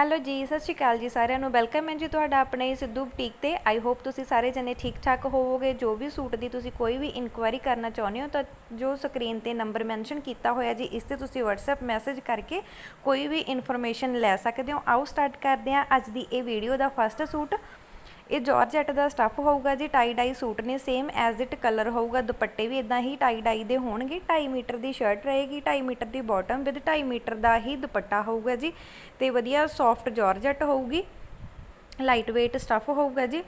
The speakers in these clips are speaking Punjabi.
ਹੈਲੋ ਜੀ, ਸਤਿ ਸ਼੍ਰੀ ਅਕਾਲ ਜੀ ਸਾਰਿਆਂ ਨੂੰ। ਵੈਲਕਮ ਹੈ ਜੀ ਤੁਹਾਡਾ ਆਪਣੇ ਸਿੱਧੂ ਬੁਟੀਕ ਤੇ। ਆਈ ਹੋਪ ਤੁਸੀਂ ਸਾਰੇ ਜਣੇ ਠੀਕ ਠਾਕ ਹੋਵੋਗੇ। ਜੋ ਵੀ ਸੂਟ ਦੀ ਤੁਸੀਂ ਕੋਈ ਵੀ ਇਨਕੁਆਇਰੀ ਕਰਨਾ ਚਾਹੁੰਦੇ ਹੋ, ਤਾਂ ਜੋ ਸਕਰੀਨ ਤੇ ਨੰਬਰ ਮੈਂਸ਼ਨ ਕੀਤਾ ਹੋਇਆ ਜੀ, ਇਸ ਤੇ ਤੁਸੀਂ WhatsApp ਮੈਸੇਜ ਕਰਕੇ ਕੋਈ ਵੀ ਇਨਫੋਰਮੇਸ਼ਨ ਲੈ ਸਕਦੇ ਹੋ। ਆਓ ਸਟਾਰਟ ਕਰਦੇ ਹਾਂ ਅੱਜ ਦੀ ਇਹ ਵੀਡੀਓ ਦਾ ਫਸਟ ਸੂਟ। ਇਹ ਜਾਰਜਟ ਦਾ ਸਟੱਫ ਹੋਊਗਾ ਜੀ ਟਾਈ ਡਾਈ ਸੂਟ ਨੇ ਸੇਮ ਐਜ਼ ਇਟ ਕਲਰ ਹੋਊਗਾ, ਦੁਪੱਟੇ ਵੀ ਇਦਾਂ ਹੀ ਟਾਈ ਡਾਈ ਦੇ ਹੋਣਗੇ 2.5 ਮੀਟਰ ਦੀ ਸ਼ਰਟ ਰਹੇਗੀ 2.5 ਮੀਟਰ ਦੀ ਬਾਟਮ ਵਿਦ 2.5 ਮੀਟਰ ਦਾ ਹੀ ਦੁਪੱਟਾ ਹੋਊਗਾ ਜੀ। ਤੇ ਵਧੀਆ ਸੌਫਟ ਜਾਰਜਟ ਹੋਊਗੀ ਲਾਈਟ weight ਸਟੱਫ ਹੋਊਗਾ ਜੀ।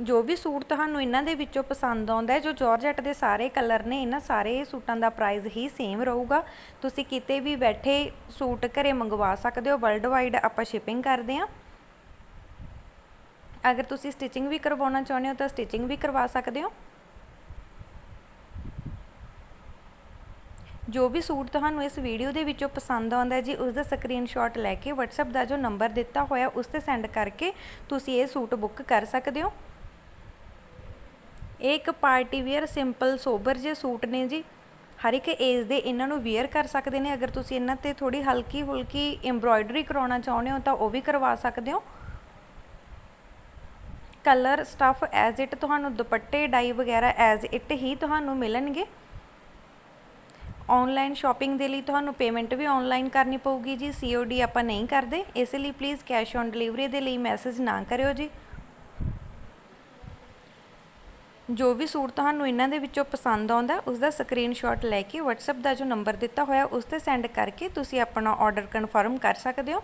ਜੋ ਵੀ ਸੂਟ ਤੁਹਾਨੂੰ ਇਹਨਾਂ ਦੇ ਵਿੱਚੋਂ ਪਸੰਦ ਆਉਂਦਾ ਹੈ, ਜੋ ਜਾਰਜਟ ਦੇ ਸਾਰੇ ਕਲਰ ਨੇ, ਇਹਨਾਂ ਸਾਰੇ ਸੂਟਾਂ ਦਾ ਪ੍ਰਾਈਸ ਹੀ ਸੇਮ ਰਹੂਗਾ। ਤੁਸੀਂ ਕਿਤੇ ਵੀ ਬੈਠੇ ਸੂਟ ਘਰੇ ਮੰਗਵਾ ਸਕਦੇ ਹੋ ਵਰਲਡ ਵਾਈਡ ਆਪਾਂ ਸ਼ਿਪਿੰਗ ਕਰਦੇ ਹਾਂ। ਅਗਰ ਤੁਸੀਂ ਸਟਿਚਿੰਗ ਵੀ ਕਰਵਾਉਣਾ ਚਾਹੁੰਦੇ ਹੋ ਤਾਂ ਸਟਿਚਿੰਗ ਵੀ ਕਰਵਾ ਸਕਦੇ ਹੋ। ਜੋ ਵੀ ਸੂਟ ਤੁਹਾਨੂੰ ਇਸ ਵੀਡੀਓ ਦੇ ਵਿੱਚੋਂ ਪਸੰਦ ਆਉਂਦਾ ਹੈ ਜੀ, ਉਸ ਦਾ ਸਕਰੀਨਸ਼ਾਟ ਲੈ ਕੇ WhatsApp ਦਾ ਜੋ ਨੰਬਰ ਦਿੱਤਾ ਹੋਇਆ, ਉਸ ਤੇ ਸੈਂਡ ਕਰਕੇ ਤੁਸੀਂ ਇਹ ਸੂਟ ਬੁੱਕ ਕਰ ਸਕਦੇ ਹੋ। ਇਹ ਇੱਕ ਪਾਰਟੀ ਵੇਅਰ ਸਿੰਪਲ ਸੋਬਰ ਜੇ ਸੂਟ ਨੇ ਜੀ। ਹਰ ਇੱਕ ਏਜ ਦੇ ਇਹਨਾਂ ਨੂੰ ਵੇਅਰ ਕਰ ਸਕਦੇ ਨੇ। ਅਗਰ ਤੁਸੀਂ ਇਹਨਾਂ ਤੇ ਥੋੜੀ ਹਲਕੀ ਹੁਲਕੀ ਐਮਬ੍ਰੋਇਡਰੀ ਕਰਾਉਣਾ ਚਾਹੁੰਦੇ ਹੋ ਤਾਂ ਉਹ ਵੀ ਕਰਵਾ ਸਕਦੇ ਹੋ। ਕਲਰ ਸਟਫ ਐਜ਼ ਇਟ ਤੁਹਾਨੂੰ ਦੁਪੱਟੇ, ਡਾਈ ਵਗੈਰਾ ਐਜ਼ ਇਟ ਹੀ ਤੁਹਾਨੂੰ ਮਿਲਣਗੇ। ਆਨਲਾਈਨ ਸ਼ਾਪਿੰਗ ਦੇ ਲਈ ਤੁਹਾਨੂੰ ਪੇਮੈਂਟ ਵੀ ਆਨਲਾਈਨ ਕਰਨੀ ਪਊਗੀ ਜੀ ਸੀਓਡੀ ਆਪਾਂ ਨਹੀਂ ਕਰਦੇ। ਇਸ ਲਈ ਪਲੀਜ਼ ਕੈਸ਼ ਔਨ ਡਿਲੀਵਰੀ ਦੇ ਲਈ ਮੈਸੇਜ ਨਾ ਕਰਿਓ ਜੀ। ਜੋ ਵੀ ਸੂਟ ਤੁਹਾਨੂੰ ਇਹਨਾਂ ਦੇ ਵਿੱਚੋਂ ਪਸੰਦ ਆਉਂਦਾ ਉਸ ਦਾ ਸਕਰੀਨਸ਼ਾਟ ਲੈ ਕੇ WhatsApp ਦਾ ਜੋ ਨੰਬਰ ਦਿੱਤਾ ਹੋਇਆ, ਉਸ ਤੇ ਸੈਂਡ ਕਰਕੇ ਤੁਸੀਂ ਆਪਣਾ ਆਰਡਰ ਕਨਫਰਮ ਕਰ ਸਕਦੇ ਹੋ।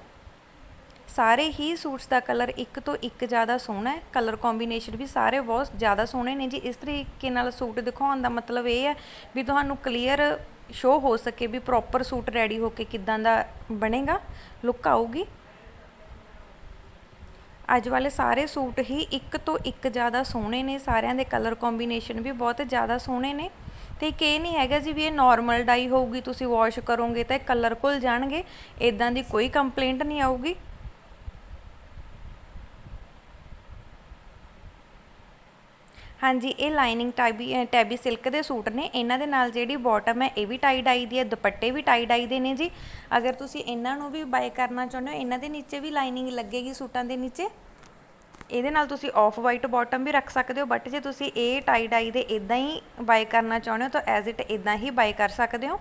ਸਾਰੇ ਹੀ ਸੂਟਸ ਦਾ ਕਲਰ ਇੱਕ ਤੋਂ ਇੱਕ ਜ਼ਿਆਦਾ ਸੋਹਣਾ ਹੈ। ਕਲਰ ਕੰਬੀਨੇਸ਼ਨ ਵੀ ਸਾਰੇ ਬਹੁਤ ਜ਼ਿਆਦਾ ਸੋਹਣੇ ਨੇ ਜੀ। ਇਸ ਤਰੀਕੇ ਨਾਲ ਸੂਟ ਦਿਖਾਉਣ ਦਾ ਮਤਲਬ ਇਹ ਹੈ ਵੀ ਤੁਹਾਨੂੰ ਕਲੀਅਰ ਸ਼ੋ ਹੋ ਸਕੇ ਵੀ ਪ੍ਰੋਪਰ ਸੂਟ ਰੈਡੀ ਹੋ ਕੇ ਕਿਦਾਂ ਦਾ ਬਣੇਗਾ। ਲੁੱਕ ਆਊਗੀ। ਅੱਜ ਵਾਲੇ ਸਾਰੇ ਸੂਟ ਹੀ ਇੱਕ ਤੋਂ ਇੱਕ ਜ਼ਿਆਦਾ ਸੋਹਣੇ ਨੇ। ਸਾਰਿਆਂ ਦੇ ਕਲਰ ਕੰਬੀਨੇਸ਼ਨ ਵੀ ਬਹੁਤ ਜ਼ਿਆਦਾ ਸੋਹਣੇ ਨੇ। ਤੇ ਇੱਕ ਇਹ ਨਹੀਂ ਹੈਗਾ ਜੀ ਵੀ ਇਹ ਨਾਰਮਲ ਡਾਈ ਹੋਊਗੀ, ਤੁਸੀਂ ਵਾਸ਼ ਕਰੋਗੇ ਤਾਂ ਇਹ ਕਲਰ ਘੁਲ ਜਾਣਗੇ। ਇਦਾਂ ਦੀ ਕੋਈ ਕੰਪਲੇਂਟ ਨਹੀਂ ਆਊਗੀ। ਹਾਂਜੀ, ਇਹ ਲਾਈਨਿੰਗ ਟੈਬੀ ਟੈਬੀ ਸਿਲਕ ਦੇ ਸੂਟ ਨੇ। ਇਹਨਾਂ ਦੇ ਨਾਲ ਜਿਹੜੀ ਬਾਟਮ ਹੈ, ਇਹ ਵੀ ਟਾਈ ਡਾਈ ਦੀ ਹੈ, ਦੁਪੱਟੇ ਵੀ ਟਾਈ ਡਾਈ ਦੇ ਨੇ ਜੀ। ਅਗਰ ਤੁਸੀਂ ਇਹਨਾਂ ਨੂੰ ਵੀ ਬਾਏ ਕਰਨਾ ਚਾਹੁੰਦੇ ਹੋ, ਇਹਨਾਂ ਦੇ ਨੀਚੇ ਵੀ ਲਾਈਨਿੰਗ ਲੱਗੇਗੀ ਸੂਟਾਂ ਦੇ ਨੀਚੇ। ਇਹਦੇ ਨਾਲ ਤੁਸੀਂ ਆਫ ਵਾਈਟ ਬਾਟਮ ਵੀ ਰੱਖ ਸਕਦੇ ਹੋ ਬਟ ਜੇ ਤੁਸੀਂ ਇਹ ਟਾਈ ਡਾਈ ਦੇ ਇਦਾਂ ਹੀ ਬਾਏ ਕਰਨਾ ਚਾਹੁੰਦੇ ਹੋ, ਤਾਂ ਐਜ਼ ਇਟ ਇਦਾਂ ਹੀ ਬਾਏ ਕਰ ਸਕਦੇ ਹੋ।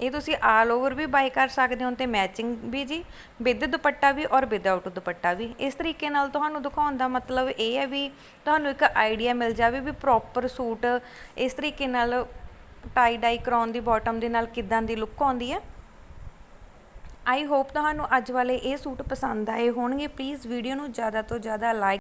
ਇਹ ਤੁਸੀਂ ਆਲ ਓਵਰ ਵੀ ਬਾਈ ਕਰ ਸਕਦੇ ਹੋ ਤੇ ਮੈਚਿੰਗ ਵੀ ਜੀ ਵਿਦ ਦੁਪੱਟਾ ਵੀ ਔਰ ਵਿਦਆਊਟ ਦੁਪੱਟਾ ਵੀ। ਇਸ ਤਰੀਕੇ ਨਾਲ ਤੁਹਾਨੂੰ ਦਿਖਾਉਣ ਦਾ ਮਤਲਬ ਇਹ ਹੈ ਵੀ ਤੁਹਾਨੂੰ ਇੱਕ ਆਈਡੀਆ ਮਿਲ ਜਾਵੇ ਵੀ ਪ੍ਰੋਪਰ ਸੂਟ ਇਸ ਤਰੀਕੇ ਨਾਲ ਟਾਈ ਡਾਈ ਕਰਾਉਣ ਦੀ ਬਾਟਮ ਦੇ ਨਾਲ ਕਿਦਾਂ ਦੀ ਲੁੱਕ ਆਉਂਦੀ ਹੈ। ਆਈ ਹੋਪ ਤੁਹਾਨੂੰ ਅੱਜ ਵਾਲੇ ਇਹ ਸੂਟ ਪਸੰਦ ਆਏ ਹੋਣਗੇ। ਪਲੀਜ਼ ਵੀਡੀਓ ਨੂੰ ਜ਼ਿਆਦਾ ਤੋਂ ਜ਼ਿਆਦਾ ਲਾਈਕ